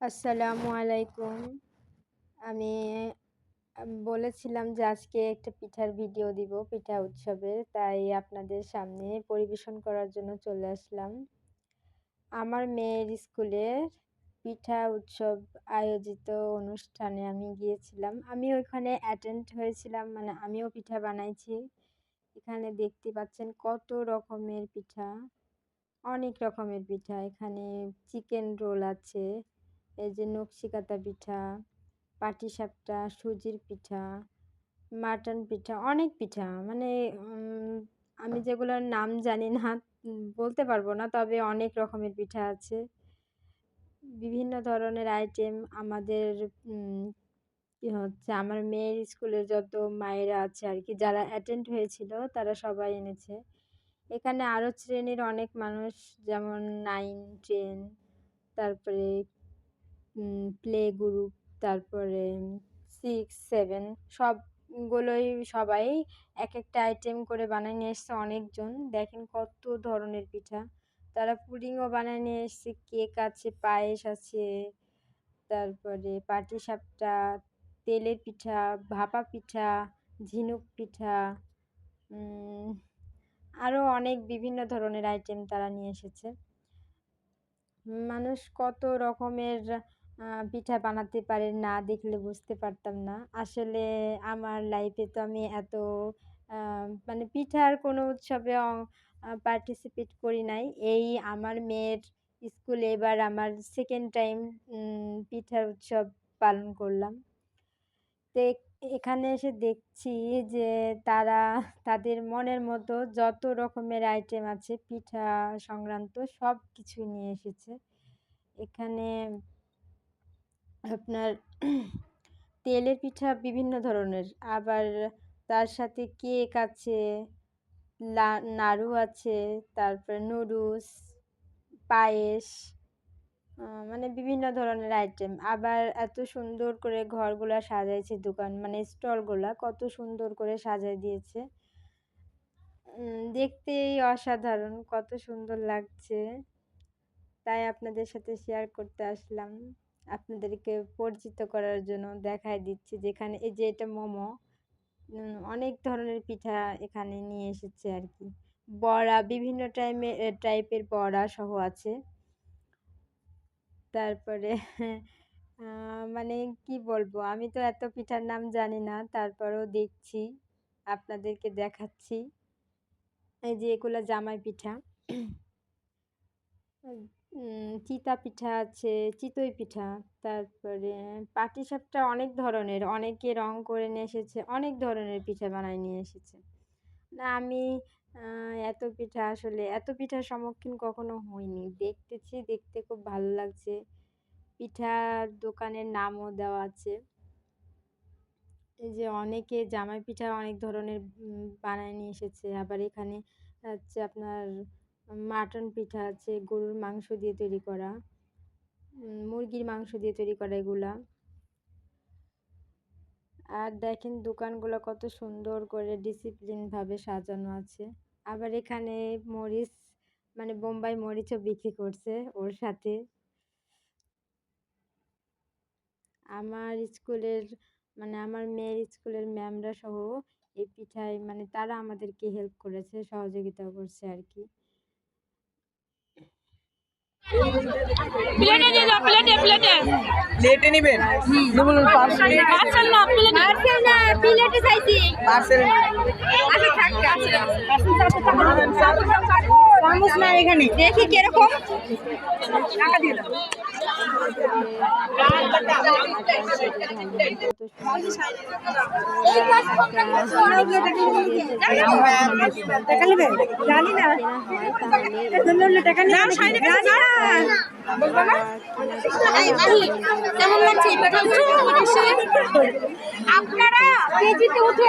আসসালামু আলাইকুম। আমি বলেছিলাম যে আজকে একটা পিঠার ভিডিও দিব, পিঠা উৎসবের তাই আপনাদের সামনে পরিবেশন করার জন্য চলে আসলাম। আমার মেয়ের স্কুলের পিঠা উৎসব আয়োজিত অনুষ্ঠানে আমি গিয়েছিলাম। আমি ওইখানে অ্যাটেন্ড হয়েছিলাম মানে আমিও পিঠা বানাইছি। এখানে দেখতে পাচ্ছেন কত রকমের পিঠা, অনেক রকমের পিঠা। এখানে চিকেন রোল আছে এই যে নকশিকাতা পিঠা পাটিসাপটা সুজির পিঠা, মাটন পিঠা, অনেক পিঠা। মানে আমি যেগুলোর নাম জানি না, বলতে পারব না, তবে অনেক রকমের পিঠা আছে। বিভিন্ন ধরনের আইটেম আমাদের কী হচ্ছে, আমার মেয়ের স্কুলের যত মায়েরা আছে আর কি, যারা অ্যাটেন্ড হয়েছিল, তারা সবাই এনেছে। এখানে আরও শ্রেণির অনেক মানুষ, যেমন নাইন টেন তারপরে প্লে গ্রুপ তারপরে সিক্স সেভেন সবগুলোই সবাই এক একটা আইটেম করে বানিয়ে নিয়ে এসছে অনেকজন। দেখেন কত ধরনের পিঠা। তারা পুডিংও বানিয়ে নিয়ে এসছে কেক আছে, পায়েস আছে, তারপরে পাটিসাপটা তেলের পিঠা, ভাপা পিঠা, ঝিনুক পিঠা আরও অনেক বিভিন্ন ধরনের আইটেম তারা নিয়ে এসেছে। মানুষ কত রকমের পিঠা বানাতে পারে না দেখলে বুঝতে পারতাম না। আসলে আমার লাইফে তো আমি এত মানে পিঠার কোনো উৎসবে পার্টিসিপেট করি নাই। এই আমার মেয়ের স্কুলে এবার আমার সেকেন্ড টাইম পিঠার উৎসব পালন করলাম। তো এখানে এসে দেখছি যে তারা তাদের মনের মতো যত রকমের আইটেম আছে, পিঠা সংক্রান্ত সব কিছু নিয়ে এসেছে। এখানে আপনার তেলের পিঠা বিভিন্ন ধরনের। আবার তার সাথে কেক আছে নাড়ু আছে, তারপরে নুডলস, পায়েস মানে বিভিন্ন ধরনের আইটেম আবার এত সুন্দর করে ঘরগুলো সাজাইছে দোকান মানে স্টলগুলা, কত সুন্দর করে সাজাই দিয়েছে। দেখতেই অসাধারণ, কত সুন্দর লাগছে। তাই আপনাদের সাথে শেয়ার করতে আসলাম। আপনাদেরকে পরিচিত করার জন্য দেখায় দিচ্ছি। যেখানে এই যে এটা মোমো অনেক ধরনের পিঠা এখানে নিয়ে এসেছে আর কি বড়া, বিভিন্ন টাইমে টাইপের বড়া সহ আছে। তারপরে মানে কি বলব, আমি তো এত পিঠার নাম জানি না, তারপরেও দেখছি, আপনাদেরকে দেখাচ্ছি। এই যে এগুলো জামাই পিঠা। চিতা পিঠা আছে, চিতই পিঠা, তারপরে পাটিসাপটা অনেক ধরনের, অনেকে রং করে নিয়ে এসেছে, অনেক ধরনের পিঠা বানায় নিয়ে এসেছে। না, আমি এত পিঠা আসলে, এত পিঠার সম্মুখীন কখনো হইনি। দেখতেছি, দেখতে খুব ভালো লাগছে। পিঠার দোকানের নামও দেওয়া আছে। এই যে অনেকে জামাই পিঠা অনেক ধরনের বানায় নিয়ে এসেছে। আবার এখানে হচ্ছে আপনার মাটন পিঠা আছে, গরুর মাংস দিয়ে তৈরি করা মুরগির মাংস দিয়ে তৈরি করা এগুলা। আর দেখেন দোকানগুলো কত সুন্দর করে ডিসিপ্লিনভাবে সাজানো আছে। আবার এখানে মরিচ মানে বোম্বাই মরিচও বিক্রি করছে ওর সাথে। আমার স্কুলের মানে আমার মেয়ের স্কুলের ম্যামরা সহ এই পিঠায় মানে তারা আমাদেরকে হেল্প করেছে সহযোগিতা করছে আর কি। প্লেটে দিয়ে দাও প্লেটে প্লেটে প্লেটে নেবেন? হুম। বলুন পার্সেল না প্লেটে পার্সেল না প্লেটে চাইছি। পার্সেল আচ্ছা থাক না এখানে। দেখি কীরকম। জানি না। টাকা আপনারা কেজিতে উঠে